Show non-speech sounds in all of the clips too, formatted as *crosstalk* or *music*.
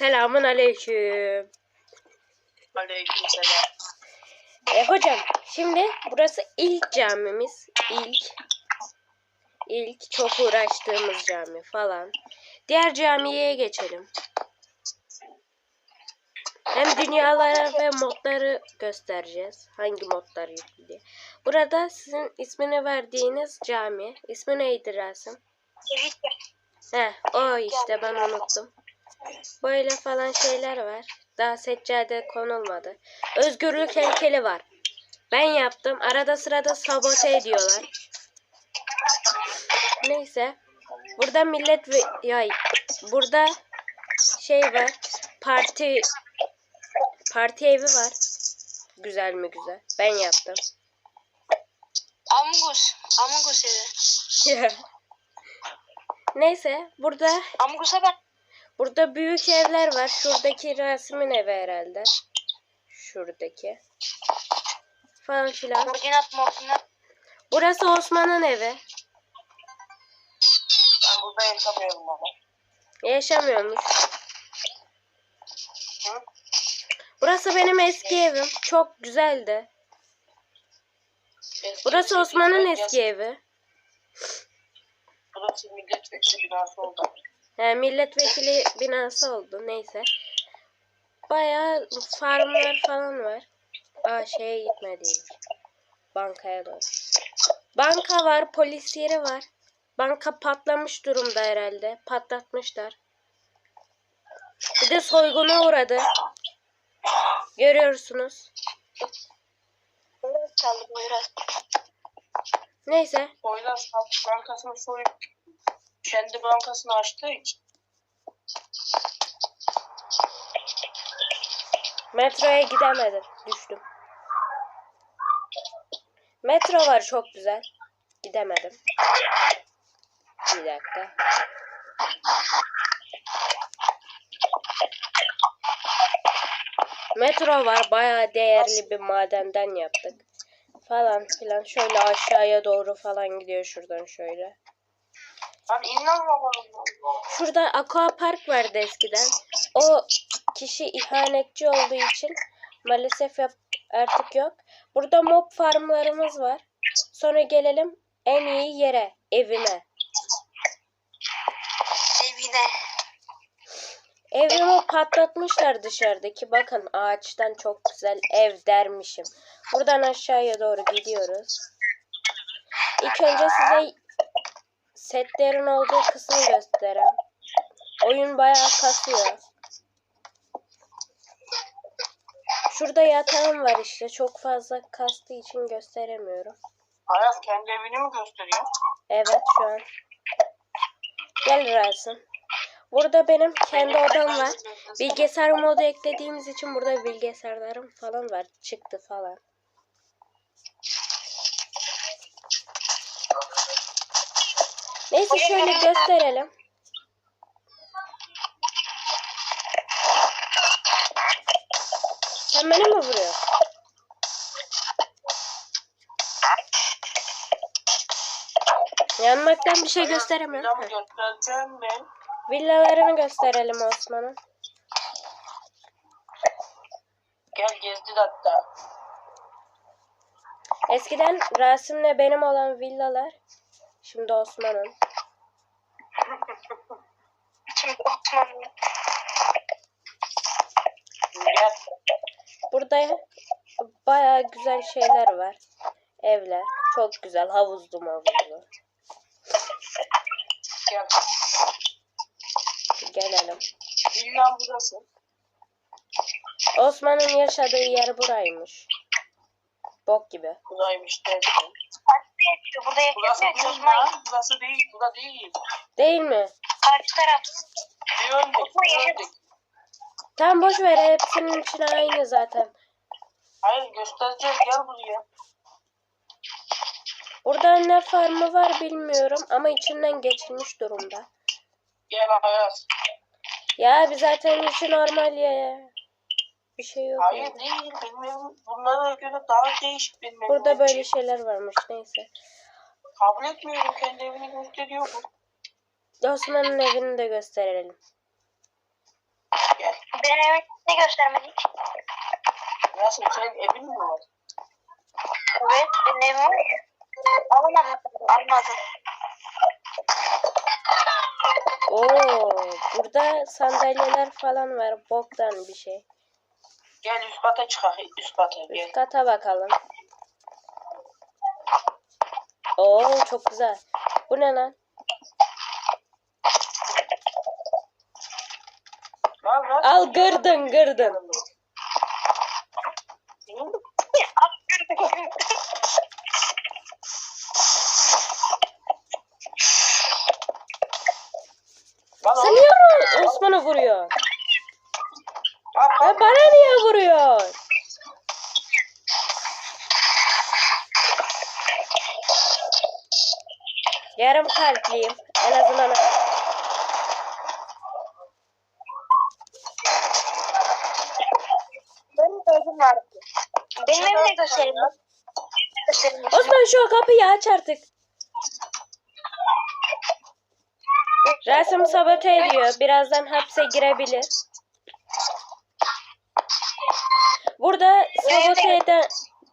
Selamun aleyküm. Aleykümselam. E, hocam şimdi burası ilk camimiz. İlk. İlk çok uğraştığımız cami falan. Diğer camiye geçelim. Hem dünyalara ve modları göstereceğiz. Hangi modlar yüklü diye. Burada sizin ismini verdiğiniz cami. İsmi neydi Rasim? He, o işte ben unuttum. Böyle falan şeyler var. Daha seccade konulmadı. Özgürlük heykeli var. Ben yaptım. Arada sırada sabote ediyorlar. Neyse. Burada millet ve yay. Burada şey var. Parti parti evi var. Güzel mi güzel? Ben yaptım. Amugus. Amugus evi. *laughs* Neyse burada Amugus'a ben. Burada büyük evler var. Şuradaki Rasim'in evi herhalde. Şuradaki. Falan filan. Burası Osman'ın evi. Ben burada yaşamıyorum ama. Yaşamıyormuş. Burası benim eski evim. Çok güzeldi. Burası Osman'ın eski evi. Burası milletvekili binası oldu. He, milletvekili binası oldu. Neyse. Bayağı farmlar falan var. Aa şeye gitmediydik. Bankaya doğru. Banka var, polis yeri var. Banka patlamış durumda herhalde. Patlatmışlar. Bir de soyguna uğradı. Görüyorsunuz. Neyse. Poyraz bankasını soyup kendi bankasını açtığı Metroya gidemedim. Düştüm. Metro var çok güzel. Gidemedim. Bir dakika. Metro var. Bayağı değerli bir madenden yaptık. Falan filan. Şöyle aşağıya doğru falan gidiyor şuradan şöyle. Lan in lan babanın. Şurada aqua park vardı eskiden. O kişi ihanetçi olduğu için maalesef yap artık yok. Burada mob farmlarımız var. Sonra gelelim en iyi yere, evime. Evine. Evimi patlatmışlar dışarıdaki. Bakın ağaçtan çok güzel ev dermişim. Buradan aşağıya doğru gidiyoruz. İlk önce size setlerin olduğu kısmı göstereyim. Oyun bayağı kasıyor. Şurada yatağım var işte. Çok fazla kastığı için gösteremiyorum. Ayaz kendi evini mi gösteriyor? Evet şu an. Gel Rasim. Burada benim kendi odam var. Bilgisayar modu eklediğimiz için burada bilgisayarlarım falan var. Çıktı falan. Neyse şöyle gösterelim. Sen beni mi vuruyorsun? Yanmaktan bir şey gösteremiyorum. Villalarını gösterelim Osman'ın. Gel gezdir hatta. Eskiden Rasim'le benim olan villalar. Şimdi Osman'ın. Şimdi Osmanlı. Gel. Burada baya güzel şeyler var. Evler. Çok güzel. Havuzlu mavuzlu. Gel. Gelelim. Villam burası. Osman'ın yaşadığı yer buraymış. Bok gibi. Buradaymış dersin. Burada Burası yaşıyor değil lan. Burası değil. Bura değil. Değil mi? Karşı taraf. Bir. Tam boş ver. Hepsinin içine aynı zaten. Hayır göstereceğiz. Gel buraya. Burada ne farmı var bilmiyorum ama içinden geçilmiş durumda. Gel Ayaz. Ya bir zaten içi normal ya. Bir şey yok. Hayır yani. değil. Benim evim bunlara göre daha değişik benim evim. Burada böyle şeyler varmış neyse. Kabul etmiyorum. Kendi evini gösteriyor bu. Osman'ın evini de gösterelim. Gel. Benim evimi ne göstermedik? Nasıl senin evin mi var? Evet benim evim var ya. Alamadım. Almadım. Oo, burada sandalyeler falan var. Boktan bir şey. Gel üst kata çıkak üst kata gel. Üst kata bakalım. Oo, çok güzel. Bu ne lan? Lan lan. Al gırdın gırdın. Lan oğlum. Sanıyorum Osman'ı Ha, bana niye vuruyor? Yarım kalpliyim. En azından Benim evim vardı. Benim evimi de göstereyim. Göstereyim. Osman şu kapıyı aç artık. Rasim sabote ediyor. Birazdan hapse girebilir. Burada sabote eden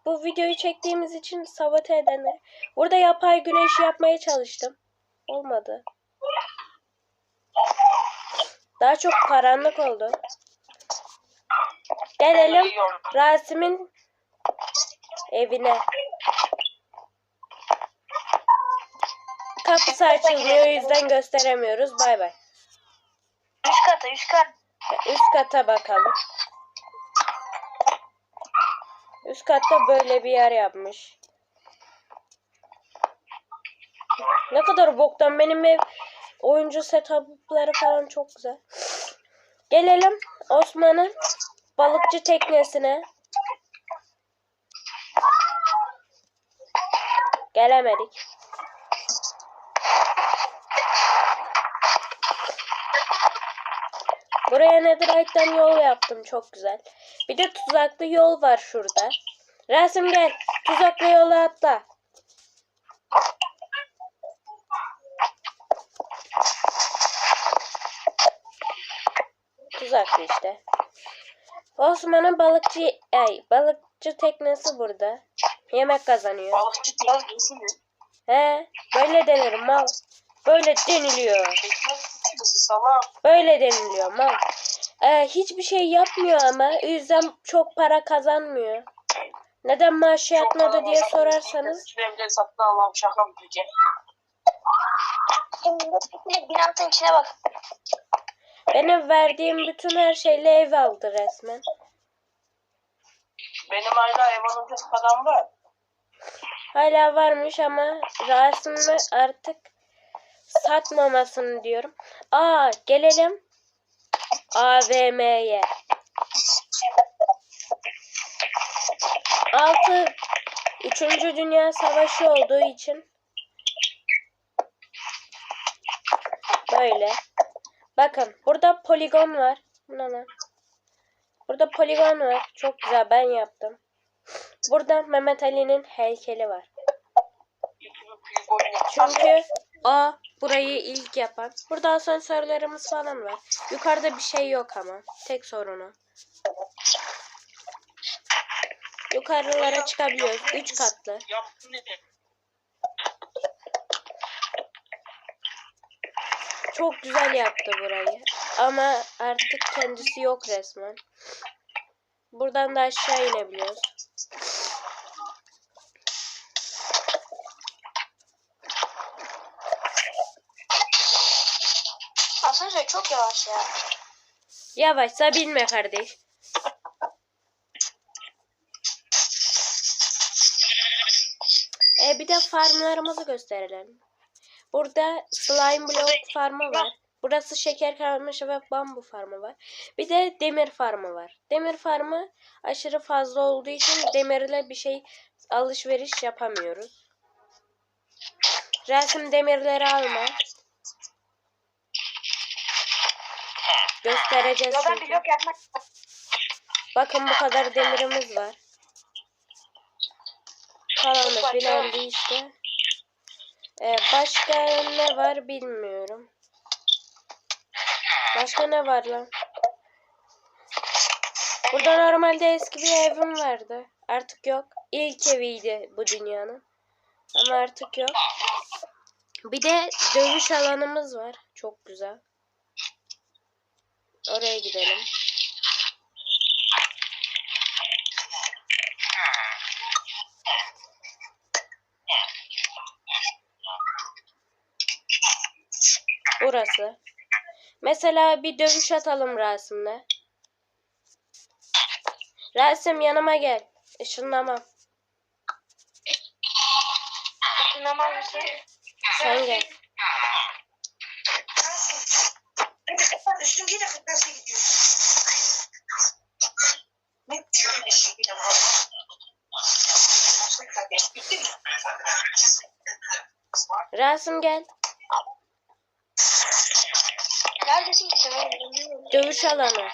bu videoyu çektiğimiz için sabote edenler. Burada yapay güneş yapmaya çalıştım. Olmadı. Daha çok karanlık oldu. Gelelim Rasim'in evine. Kapısı açılmıyor o yüzden gösteremiyoruz. Bay bay. Üst kata üst kat. Üst kata bakalım. Katta böyle bir yer yapmış. Ne kadar boktan benim ev oyuncu setupları falan çok güzel. Gelelim Osman'ın balıkçı teknesine. Gelemedik. Buraya Netherite'den yol yaptım çok güzel. Bir de tuzaklı yol var şurada. Rasim gel. Tuzaklı yola atla. Tuzaklı işte. Osman'ın balıkçı ay balıkçı teknesi burada. Yemek kazanıyor. Balıkçı teknesi mi? He, böyle denir mal. Böyle deniliyor. Böyle deniliyor mal. Ee, hiçbir şey yapmıyor ama o yüzden çok para kazanmıyor. Neden maaşı yatmadı diye sorarsanız Evleri satın almam şaka mı peki? Binanın içine bak. benim verdiğim bütün her şeyle ev aldı resmen. Benim hala ev alınca param var. Hala varmış ama Rasim'i artık satmamasını diyorum. Aa gelelim AVM'ye. Altı Üçüncü Dünya Savaşı olduğu için böyle. Bakın burada poligon var. Bu ne lan? Burada poligon var. Çok güzel ben yaptım. Burada Mehmet Ali'nin heykeli var. Çünkü o burayı ilk yapan. Burada asansörlerimiz falan var. Yukarıda bir şey yok ama. Tek sorunu. Yukarılara çıkabiliyoruz. Üç katlı. Yaptın? Çok güzel yaptı burayı. Ama artık kendisi yok resmen. Buradan da aşağı inebiliyoruz. Asansör çok yavaş ya. Yavaşsa binme kardeş. Bir de farmlarımızı gösterelim. Burada slime block farmı var. Burası şeker kamışı ve bambu farmı var. Bir de demir farmı var. Demir farmı aşırı fazla olduğu için demirle bir şey alışveriş yapamıyoruz. Resim demirleri alma. Göstereceğiz çünkü. Bakın bu kadar demirimiz var. Kalanı filan değil işte. Ee, başka ne var bilmiyorum. Başka ne var lan? Burada normalde eski bir evim vardı. Artık yok. İlk eviydi bu dünyanın. Ama artık yok. Bir de dövüş alanımız var. Çok güzel. Oraya gidelim. Burası. Mesela bir dövüş atalım Rasim'le. Rasim yanıma gel. Işınlamam. Isınamaz mısın? Sen gel. Üstüm yine kırkası gidiyor. Ne diyor bir şey yine var. Nasıl kardeş bitti mi? Rasim gel. Neredesin ki sen? Dövüş alanı.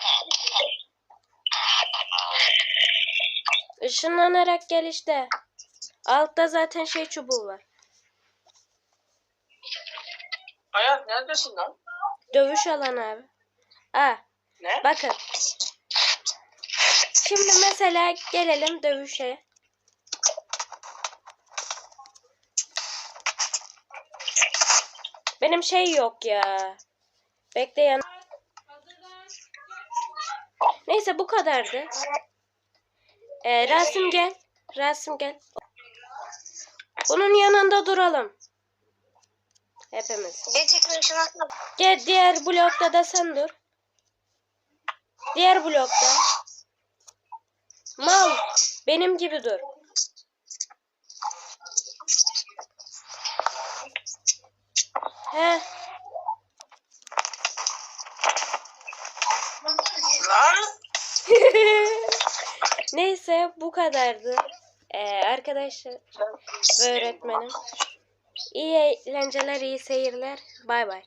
Işınlanarak gel işte. Altta zaten şey çubuğu var. Hayat neredesin lan? Dövüş alanı abi. Aa, Ne? bakın. Şimdi mesela gelelim dövüşe. Benim şey yok ya. Bekleyen. Neyse bu kadardı. Ee, Rasim gel. Rasim gel. Bunun yanında duralım. Hepimiz. Gel diğer blokta da sen dur. Diğer blokta. Mal. Benim gibi dur. He. Lan! *laughs* Neyse bu kadardı. Ee, arkadaşlar ve öğretmenim. İyi eğlenceler, iyi seyirler. Bay bay.